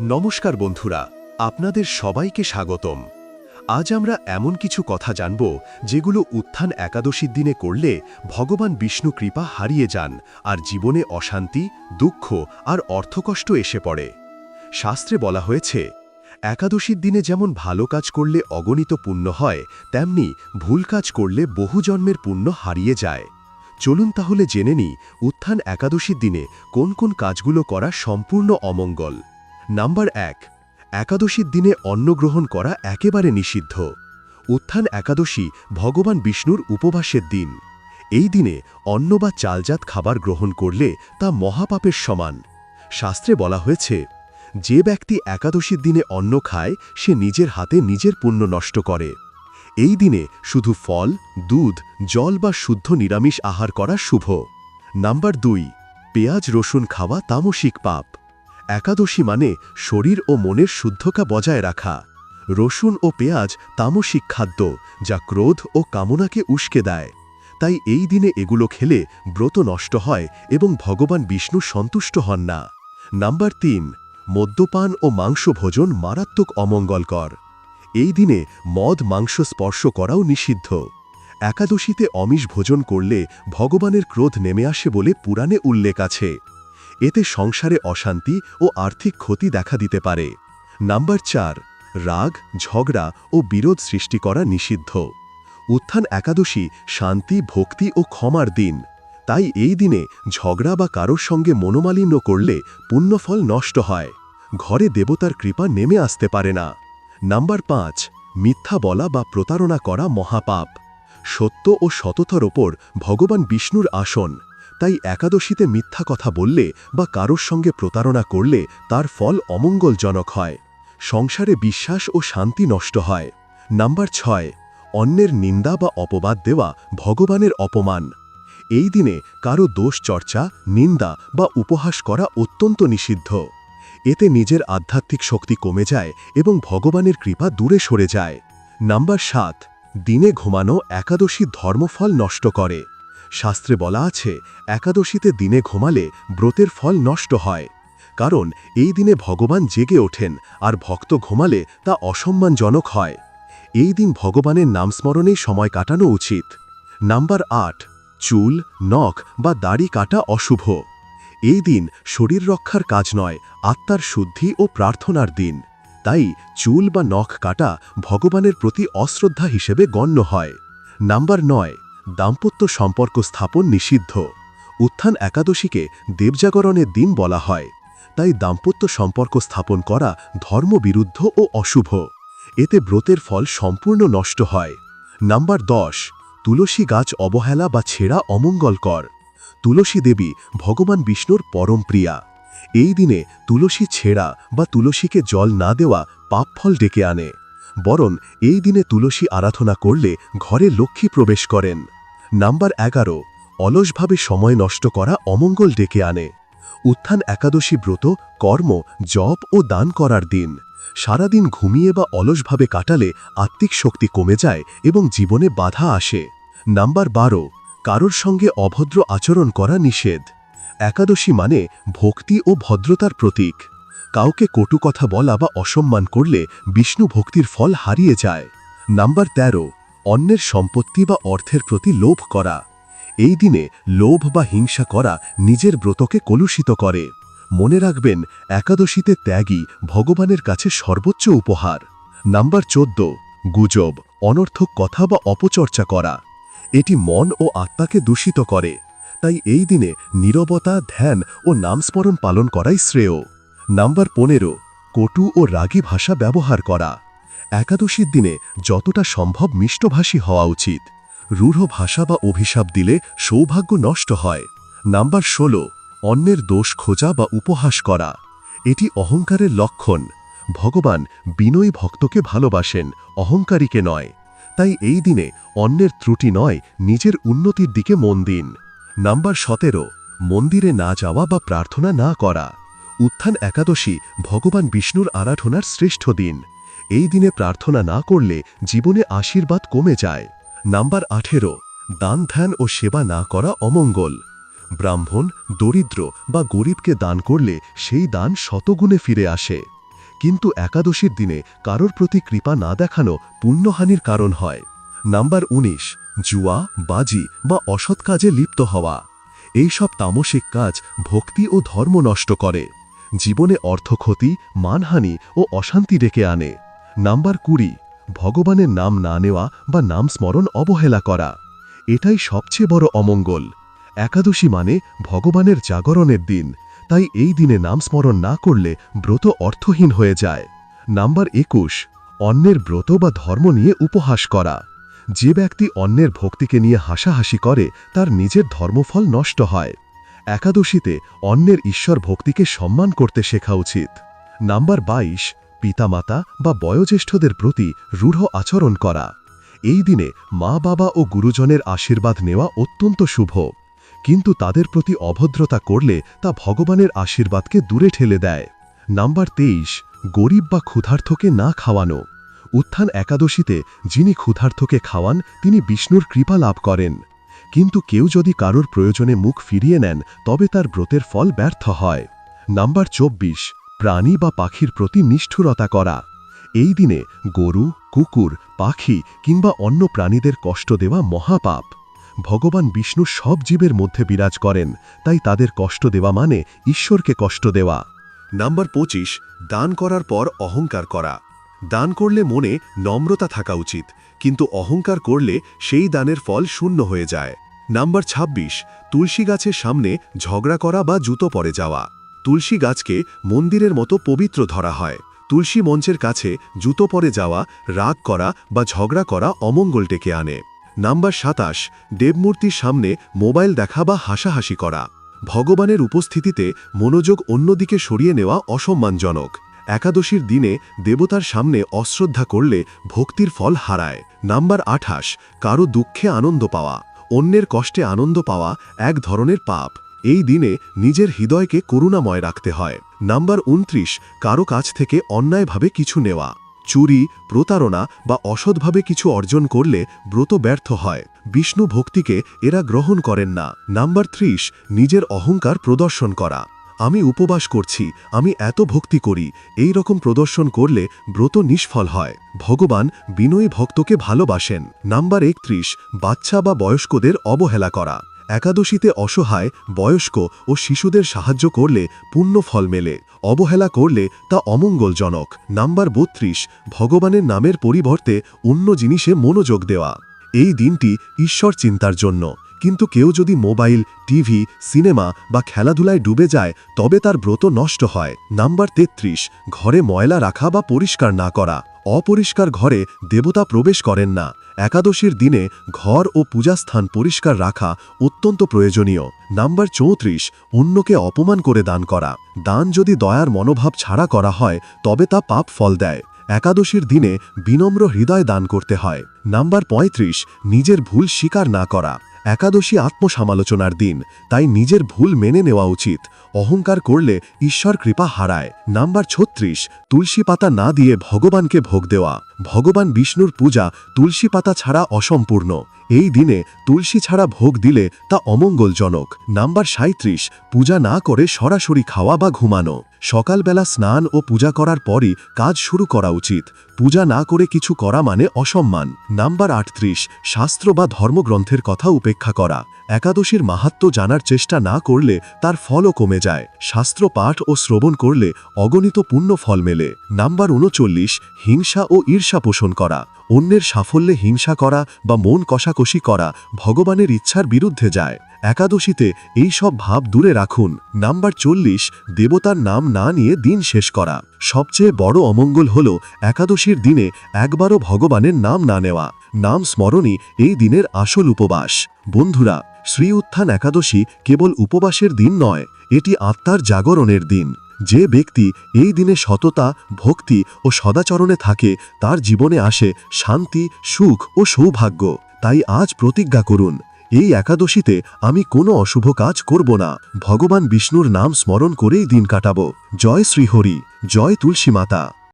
নমস্কার বন্ধুরা, আপনাদের সবাইকে স্বাগতম। আজ আমরা এমন কিছু কথা জানব যেগুলো উত্থান একাদশীর দিনে করলে ভগবান বিষ্ণু কৃপা হারিয়ে যান আর জীবনে অশান্তি, দুঃখ আর অর্থকষ্ট এসে পড়ে। শাস্ত্রে বলা হয়েছে, একাদশীর দিনে যেমন ভালো কাজ করলে অগণিত পুণ্য হয়, তেমনি ভুল কাজ করলে বহু জন্মের পুণ্য হারিয়ে যায়। চলুন তাহলে জেনে নিই, উত্থান একাদশীর দিনে কোন কোন কাজগুলো করা সম্পূর্ণ অমঙ্গল। নাম্বার এক, একাদশীর দিনে অন্ন গ্রহণ করা একেবারে নিষিদ্ধ। উত্থান একাদশী ভগবান বিষ্ণুর উপবাসের দিন। এই দিনে অন্ন বা চালজাত খাবার গ্রহণ করলে তা মহাপাপের সমান। শাস্ত্রে বলা হয়েছে, যে ব্যক্তি একাদশীর দিনে অন্ন খায়, সে নিজের হাতে নিজের পুণ্য নষ্ট করে। এই দিনে শুধু ফল, দুধ, জল বা শুদ্ধ নিরামিষ আহার করা শুভ। নাম্বার দুই, পেঁয়াজ রসুন খাওয়া তামসিক পাপ। একাদশী মানে শরীর ও মনের শুদ্ধতা বজায় রাখা। রসুন ও পেঁয়াজ তামসিক খাদ্য, যা ক্রোধ ও কামনাকে উস্কে দেয়। তাই এই দিনে এগুলো খেলে ব্রত নষ্ট হয় এবং ভগবান বিষ্ণু সন্তুষ্ট হন না। নাম্বার তিন, মদ্যপান ও মাংস ভোজন মারাত্মক অমঙ্গলকর। এই দিনে মদ, মাংস স্পর্শ করাও নিষিদ্ধ। একাদশীতে অমিষ ভোজন করলে ভগবানের ক্রোধ নেমে আসে বলে পুরাণে উল্লেখ আছে। এতে সংসারে অশান্তি ও আর্থিক ক্ষতি দেখা দিতে পারে। নাম্বার চার, রাগ, ঝগড়া ও বিরোধ সৃষ্টি করা নিষিদ্ধ। উত্থান একাদশী শান্তি, ভক্তি ও ক্ষমার দিন। তাই এই দিনে ঝগড়া বা কারোর সঙ্গে মনোমালিন্য করলে পুণ্যফল নষ্ট হয়। ঘরে দেবতার কৃপা নেমে আসতে পারে না। নাম্বার পাঁচ, মিথ্যা বলা বা প্রতারণা করা মহাপাপ। সত্য ও সততার ওপর ভগবান বিষ্ণুর আসন। তাই একাদশীতে মিথ্যা কথা বললে বা কারোর সঙ্গে প্রতারণা করলে তার ফল অমঙ্গলজনক হয়। সংসারে বিশ্বাস ও শান্তি নষ্ট হয়। নাম্বার ছয়, অন্যের নিন্দা বা অপবাদ দেওয়া ভগবানের অপমান। এই দিনে কারও দোষ চর্চা, নিন্দা বা উপহাস করা অত্যন্ত নিষিদ্ধ। এতে নিজের আধ্যাত্মিক শক্তি কমে যায় এবং ভগবানের কৃপা দূরে সরে যায়। নাম্বার সাত, দিনে ঘুমানো একাদশী ধর্মফল নষ্ট করে। শাস্ত্রে বলা আছে, একাদশীতে দিনে ঘুমালে ব্রতের ফল নষ্ট হয়। কারণ, এই দিনে ভগবান জেগে ওঠেন, আর ভক্ত ঘুমালে তা অসম্মানজনক হয়। এই দিন ভগবানের নাম স্মরণেই সময় কাটানো উচিত। নাম্বার আট, চুল, নখ বা দাড়ি কাটা অশুভ। এই দিন শরীর রক্ষার কাজ নয়, আত্মার শুদ্ধি ও প্রার্থনার দিন। তাই চুল বা নখ কাটা ভগবানের প্রতি অশ্রদ্ধা হিসেবে গণ্য হয়। নাম্বার নয় দাম্পত্য সম্পর্ক স্থাপন নিষিদ্ধ। উত্থান একাদশীকে দেবজাগরণের দিন বলা হয়। তাই দাম্পত্য সম্পর্ক স্থাপন করা ধর্মবিরুদ্ধ ও অশুভ। এতে ব্রতের ফল সম্পূর্ণ নষ্ট হয়। নাম্বার দশ, তুলসী গাছ অবহেলা বা ছেঁড়া অমঙ্গলকর। তুলসী দেবী ভগবান বিষ্ণুর পরম প্রিয়া। এই দিনে তুলসী ছেঁড়া বা তুলসীকে জল না দেওয়া পাপফল ডেকে আনে। বরং এই দিনে তুলসী আরাধনা করলে ঘরে লক্ষ্মী প্রবেশ করেন। নাম্বার এগারো, অলসভাবে সময় নষ্ট করা অমঙ্গল ডেকে আনে। উত্থান একাদশী ব্রত, কর্ম, জপ ও দান করার দিন। সারাদিন ঘুমিয়ে বা অলসভাবে কাটালে আত্মিক শক্তি কমে যায় এবং জীবনে বাধা আসে। নাম্বার বারো, কারোর সঙ্গে অভদ্র আচরণ করা নিষেধ। একাদশী মানে ভক্তি ও ভদ্রতার প্রতীক। কাউকে কটু কথা বলা বা অসম্মান করলে বিষ্ণু ভক্তির ফল হারিয়ে যায়। নাম্বার ১৩ অন্যের সম্পত্তি বা অর্থের প্রতি লোভ করা। এই দিনে লোভ বা হিংসা করা নিজের ব্রতকে কলুষিত করে। মনে রাখবেন, একাদশীতে ত্যাগী ভগবানের কাছে সর্বোচ্চ উপহার। নাম্বার চোদ্দ, গুজব, অনর্থক কথা বা অপচর্চা করা। এটি মন ও আত্মাকে দূষিত করে। তাই এই দিনে নীরবতা, ধ্যান ও নামস্মরণ পালন করাই শ্রেয়। নাম্বার পনেরো, কটু ও রাগী ভাষা ব্যবহার করা। একাদশীর দিনে যতটা সম্ভব মিষ্টভাষী হওয়া উচিত। রূঢ় ভাষা বা অভিশাপ দিলে সৌভাগ্য নষ্ট হয়। নাম্বার ষোলো, অন্যের দোষ খোঁজা বা উপহাস করা। এটি অহংকারের লক্ষণ। ভগবান বিনয়ী ভক্তকে ভালোবাসেন, অহংকারীকে নয়। তাই এই দিনে অন্যের ত্রুটি নয়, নিজের উন্নতির দিকে মন দিন। নাম্বার সতেরো, মন্দিরে না যাওয়া বা প্রার্থনা না করা। উত্থান একাদশী ভগবান বিষ্ণুর আরাধনার শ্রেষ্ঠ দিন। এই দিনে প্রার্থনা না করলে জীবনে আশীর্বাদ কমে যায়। নাম্বার আঠেরো, দান ধ্যান ও সেবা না করা অমঙ্গল। ব্রাহ্মণ, দরিদ্র বা গরিবকে দান করলে সেই দান শতগুণে ফিরে আসে। কিন্তু একাদশীর দিনে কারোর প্রতি কৃপা না দেখানো পুণ্যহানির কারণ হয়। নাম্বার ১৯ জুয়া, বাজি বা অসৎ কাজে লিপ্ত হওয়া। এই সব তামসিক কাজ ভক্তি ও ধর্ম নষ্ট করে। জীবনে অর্থক্ষতি, মানহানি ও অশান্তি ডেকে আনে। নাম্বার কুড়ি, ভগবানের নাম না নেওয়া বা নাম স্মরণ অবহেলা করা। এটাই সবচেয়ে বড় অমঙ্গল। একাদশী মানে ভগবানের জাগরণের দিন। তাই এই দিনে নাম স্মরণ না করলে ব্রত অর্থহীন হয়ে যায়। নাম্বার একুশ, অন্যের ব্রত বা ধর্ম নিয়ে উপহাস করা। যে ব্যক্তি অন্যের ভক্তিকে নিয়ে হাসাহাসি করে, তার নিজের ধর্মফল নষ্ট হয়। একাদশীতে অন্যের ঈশ্বর ভক্তিকে সম্মান করতে শেখা উচিত। নাম্বার ২২ পিতামাতা বা বয়োজ্যেষ্ঠদের প্রতি রূঢ় আচরণ করা। এই দিনে মা, বাবা ও গুরুজনের আশীর্বাদ নেওয়া অত্যন্ত শুভ। কিন্তু তাদের প্রতি অভদ্রতা করলে তা ভগবানের আশীর্বাদকে দূরে ঠেলে দেয়। নাম্বার তেইশ, গরিব বা ক্ষুধার্থকে না খাওয়ানো। উত্থান একাদশীতে যিনি ক্ষুধার্থকে খাওয়ান, তিনি বিষ্ণুর কৃপা লাভ করেন। কিন্তু কেউ যদি কারোর প্রয়োজনে মুখ ফিরিয়ে নেন, তবে তার ব্রতের ফল ব্যর্থ হয়। নাম্বার চব্বিশ প্রাণী বা পাখির প্রতি নিষ্ঠুরতা করা। এই দিনে গরু, কুকুর, পাখি কিংবা অন্য প্রাণীদের কষ্ট দেওয়া মহাপাপ। ভগবান বিষ্ণু সব জীবের মধ্যে বিরাজ করেন, তাই তাদের কষ্ট দেওয়া মানে ঈশ্বরকে কষ্ট দেওয়া। নাম্বার পঁচিশ, দান করার পর অহংকার করা। দান করলে মনে নম্রতা থাকা উচিত, কিন্তু অহংকার করলে সেই দানের ফল শূন্য হয়ে যায়। নাম্বার ২৬ তুলসী গাছের সামনে ঝগড়া করা বা জুতো পরে যাওয়া। তুলসী গাছকে মন্দিরের মতো পবিত্র ধরা হয়। তুলসী মঞ্চের কাছে জুতো পরে যাওয়া, রাগ করা বা ঝগড়া করা অমঙ্গল ডেকে আনে। নাম্বার সাতাশ, দেবমূর্তির সামনে মোবাইল দেখা বা হাসাহাসি করা। ভগবানের উপস্থিতিতে মনোযোগ অন্যদিকে সরিয়ে নেওয়া অসম্মানজনক। একাদশীর দিনে দেবতার সামনে অশ্রদ্ধা করলে ভক্তির ফল হারায়। নাম্বার আঠাশ, কারও দুঃখে আনন্দ পাওয়া। অন্যের কষ্টে আনন্দ পাওয়া এক ধরনের পাপ। এই দিনে নিজের হৃদয়কে করুণাময় রাখতে হয়। নাম্বার উনত্রিশ, কারও কাছ থেকে অন্যায়ভাবে কিছু নেওয়া। চুরি, প্রতারণা বা অসৎভাবে কিছু অর্জন করলে ব্রত ব্যর্থ হয়। বিষ্ণু ভক্তিকে এরা গ্রহণ করেন না। নাম্বার ত্রিশ, নিজের অহংকার প্রদর্শন করা। আমি উপবাস করছি, আমি এত ভক্তি করি, এই রকম প্রদর্শন করলে ব্রত নিষ্ফল হয়। ভগবান বিনয়ী ভক্তকে ভালোবাসেন। নাম্বার একত্রিশ, বাচ্চা বা বয়স্কদের অবহেলা করা। একাদশীতে অসহায়, বয়স্ক ও শিশুদের সাহায্য করলে পুণ্য ফল মেলে। অবহেলা করলে তা অমঙ্গলজনক। নাম্বার বত্রিশ, ভগবানের নামের পরিবর্তে অন্য জিনিসে মনোযোগ দেওয়া। এই দিনটি ঈশ্বর চিন্তার জন্য। কিন্তু কেউ যদি মোবাইল, টিভি, সিনেমা বা খেলাধুলায় ডুবে যায়, তবে তার ব্রত নষ্ট হয়। নাম্বার তেত্রিশ, ঘরে ময়লা রাখা বা পরিষ্কার না করা। অপরিষ্কার ঘরে দেবতা প্রবেশ করেন না। একাদশীর দিনে ঘর ও পূজাস্থান পরিষ্কার রাখা অত্যন্ত প্রয়োজনীয়। নাম্বার চৌত্রিশ, অন্যকে অপমান করে দান করা। দান যদি দয়ার মনোভাব ছাড়া করা হয়, তবে তা পাপ ফল দেয়। একাদশীর দিনে বিনম্র হৃদয় দান করতে হয়। নাম্বার ৩৫ নিজের ভুল স্বীকার না করা। একাদশী আত্মসমালোচনার দিন, তাই নিজের ভুল মেনে নেওয়া উচিত। অহংকার করলে ঈশ্বর কৃপা হারায়। নাম্বার ছত্রিশ, তুলসী পাতা না দিয়ে ভগবানকে ভোগ দেওয়া। ভগবান বিষ্ণুর পূজা তুলসী পাতা ছাড়া অসম্পূর্ণ। এই দিনে তুলসী ছাড়া ভোগ দিলে তা অমঙ্গলজনক। নাম্বার সাঁত্রিশ পূজা না করে সরাসরি খাওয়া বা ঘুমানো। সকালবেলা স্নান ও পূজা করার পরই কাজ শুরু করা উচিত। পূজা না করে কিছু করা মানে অসম্মান। নাম্বার আটত্রিশ, শাস্ত্র বা ধর্মগ্রন্থের কথা উপেক্ষা করা। একাদশীর মাহাত্ম জানার চেষ্টা না করলে তার ফলও কমে যায়। শাস্ত্র পাঠ ও শ্রবণ করলে অগণিত পুণ্য ফল মেলে। নাম্বার উনচল্লিশ, হিংসা ও ঈর্ষা পোষণ করা, অন্যের সাফল্যে হিংসা করা বা মন কষাকষি করা ভগবানের ইচ্ছার বিরুদ্ধে যায়। একাদশীতে এই সব ভাব দূরে রাখুন। নাম্বার চল্লিশ, দেবতার নাম না নিয়ে দিন শেষ করা। সবচেয়ে বড় অমঙ্গল হল একাদশীর দিনে একবারও ভগবানের নাম না নেওয়া। নাম স্মরণই এই দিনের আসল উপবাস। বন্ধুরা, শ্রী উত্থান একাদশী কেবল উপবাসের দিন নয়, এটি আত্মার জাগরণের দিন। যে ব্যক্তি এই দিনে সততা, ভক্তি ও সদাচরণে থাকে, তার জীবনে আসে শান্তি, সুখ ও সৌভাগ্য। তাই আজ প্রতিজ্ঞা করুন, এই একাদশীতে আমি কোনো অশুভ কাজ করব না। ভগবান বিষ্ণুর নাম স্মরণ করেই দিন কাটাবো। জয় শ্রীহরি, জয় তুলসী মাতা।